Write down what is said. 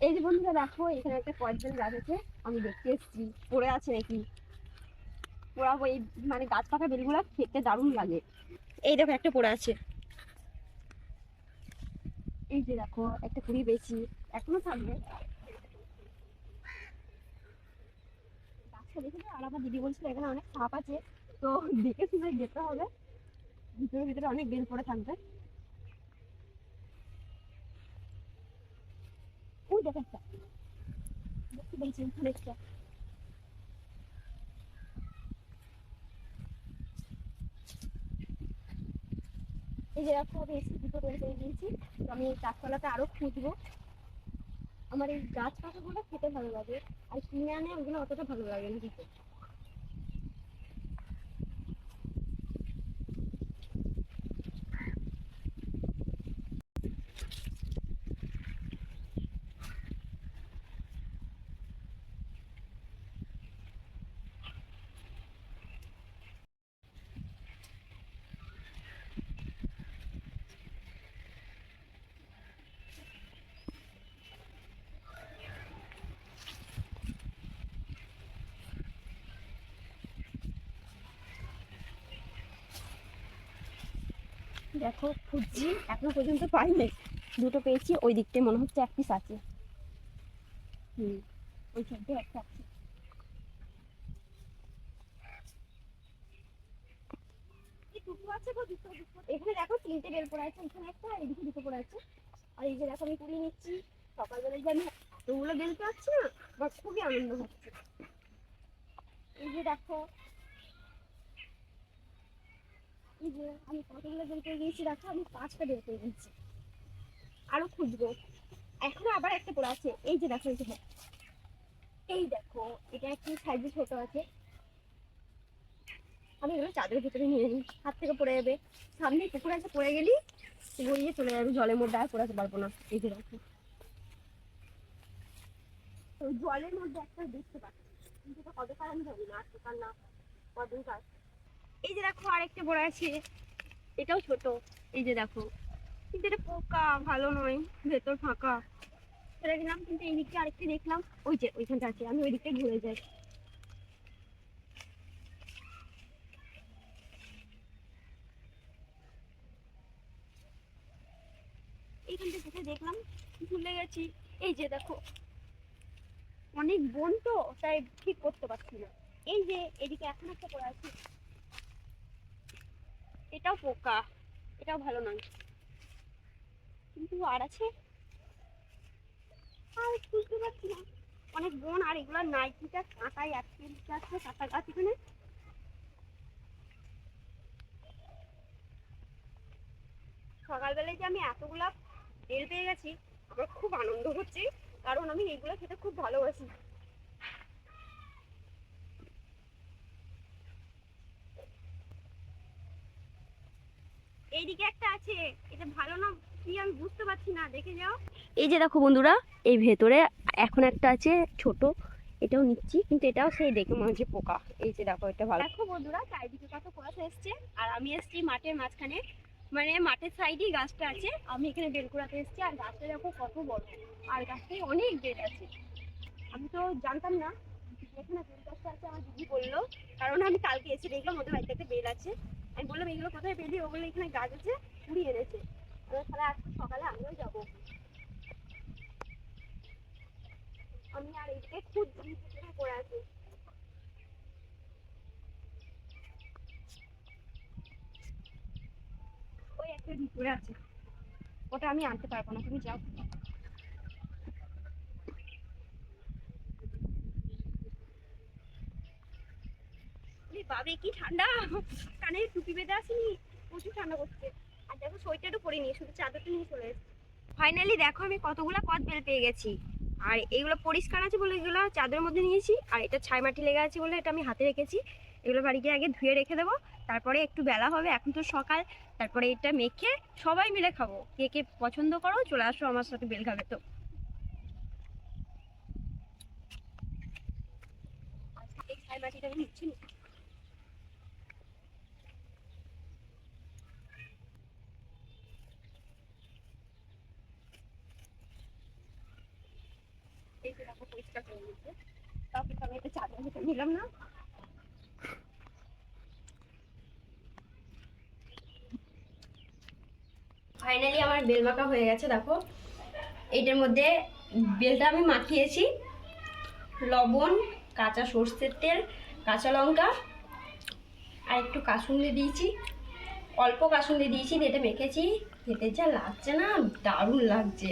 এই যে বন্ধুরা দেখো এখানে একটা কয়েকজন গাছ আছে আমি দেখতে এসেছি। পড়ে আছে নাকি? পোড়া এই মানে গাছ পাকা বেলগুলো খেতে দারুণ লাগে। এই দেখো একটা পড়ে আছে। এই যে দেখো একটা কুড়ি বেশি এখনও থাকবে। গাছটা আর আমার দিদি বলছিল এখানে অনেক সাপ আছে। তো দেখে শুনে যেতে হবে। ভিতরে ভিতরে অনেক বেল পড়ে থাকবে। ওই দেখো একটা। এই যে দেখো, আমি এসে দুটো বেল পেয়ে দিয়েছি তো আমি এই গাছপালাতে আরও খুঁজবো। আমার এই গাছ পাতাগুলো খেতে ভালো লাগে, আর কিনে আনে ওগুলো অতটা ভালো লাগে না খেতে। দেখো খুঁজছি এখনও পর্যন্ত পাইনি। দুটো পেয়েছি, ওই দিকটায় মনে হচ্ছে এক পিস আছে। ওই সাইডে একটা আছে। এখানে দেখো, তিনটে পড়ে আছে, এখানে একটা দুটো আছে। আর এই যে দেখো, আমি নিচ্ছি। সকালবেলায় না খুবই আনন্দ হচ্ছে। এই যে দেখো এই যে আমি কতগুলো বের করে দিয়েছি, দেখো আমি পাঁচটা বের করে দিয়েছি। আরও খুঁজবো। এখনও আবার একটা পড়ে আছে। এই যে দেখো, এই যে এই দেখো, এটা একটু সাইজে ছোট আছে। আমি এগুলো চাদরের ভিতরে নিয়ে নিই। হাত থেকে পড়ে যাবে। সামনে পুকুর আছে, পড়ে গেলি গড়িয়ে চলে যাবে। জলের মধ্যে আর পড়াতে পারব না। এই যে দেখো। জলের মধ্যে একটা দেখতে পাচ্ছি। কিন্তু কত কারণ জানি না, আর না কদিন কাজ এই যে দেখো আরেকটা বড় আছে। এটাও ছোট। এই যে দেখো। কিন্তু এটা পোকা, ভালো নয়। ভেতর ফাঁকা। ছেড়ে দিলাম কিন্তু এই দিকটা আরেকটা দেখলাম। ওই যে, ওইখানটা আছে। আমি ওই দিকটা ঘুরে যাই। এইখানটা দেখলাম? ভুলে গেছি। এই যে দেখো। অনেক বোন তো, তাই ঠিক করতে পারছি না। এই যে, এদিকে এখন একটা পড়ে আছে। এটাও পোকা, এটাও ভালো নয়। কিন্তু আর আছে? আর বুঝতে পারছি না। অনেক বোন, আর এগুলো নাইকিটা কাঁটাই আটকে যাচ্ছে কাঁটা গাছ এখানে। সকালবেলায় যে আমি এতগুলা বেল পেয়ে গেছি, আমার খুব আনন্দ হচ্ছে। কারণ আমি এগুলো খেতে খুব ভালোবাসি। এইদিকে একটা আছে। এটা ভালো না কি আমি বুঝতে পারছি না দেখে যাও। এই যে দেখো বন্ধুরা এই ভেতরে এখন একটা আছে ছোট। এটাও নিচ্ছি কিন্তু এটাও সেই দেখে মনে হচ্ছে পোকা। এই যে দেখো এটা ভালো। দেখো বন্ধুরা চারিদিকে কত কুয়াশা এসছে। আর আমি এসছি মাঠের মাঝখানে। মানে মাঠের সাইডেই গাছটা আছে। আমি এখানে বেল কুড়াতে এসছি আর গাছটা দেখো কত বড়। আর গাছটায় অনেক বেল আছে। আমি তো জানতাম না এখানে বেল গাছটা আছে আমার দিদি বলল। কারণ আমি কালকে এসে দেখলাম ওদের বাড়িতে একটা বেল আছে। আমি বললাম এগুলো কোথায় পেলি? ওগুলো এখানে গাছ আছে কুড়িয়ে এনেছে। তাহলে আজকে সকালে আমিও যাব। আমি আর এদিকে খুঁজছি কোথায় পড়ে আছি। ওই একটা ভিতরে আছে ওটা আমি আনতে পারব না, তুমি যাও। বাবে কি ঠান্ডা? কানে টুপি বেঁধে আসিনি, প্রচুর ঠান্ডা করছে। আর দেখো সোয়েটারও পরে নিয়ে শুধু চাদরটা নিয়ে চলে এসেছি। ফাইনালি দেখো, আমি কতগুলো কদ বেল পেয়ে গেছি। আর এগুলো পরিষ্কার আছে বলে এগুলো চাদরের মধ্যে নিয়েছি, আর এটা ছাই মাটি লেগে আছে বলে এটা আমি হাতে রেখেছি। এগুলো বাড়িতে আগে ধুয়ে রেখে দেবো, তারপরে একটু বেলা হবে, এখন তো সকাল। তারপরে এটা মেখে সবাই মিলে খাব। কে কে পছন্দ করো, চলে আসো আমার সাথে বেল খাবে তো ছাই মাটিটা আমি নিচ্ছি ফাইনালি আমার বেল মাখা হয়ে গেছে, দেখো। এইটার মধ্যে বেলটা আমি মাখিয়েছি। লবণ, কাঁচা সর্ষের তেল, কাঁচা লঙ্কা, আর একটু কাসুন্দি দিয়েছি। অল্প কাসুন্দি দিয়েছি, দিয়ে এটা মেখেছি। খেতে যা লাগছে না, দারুণ লাগছে।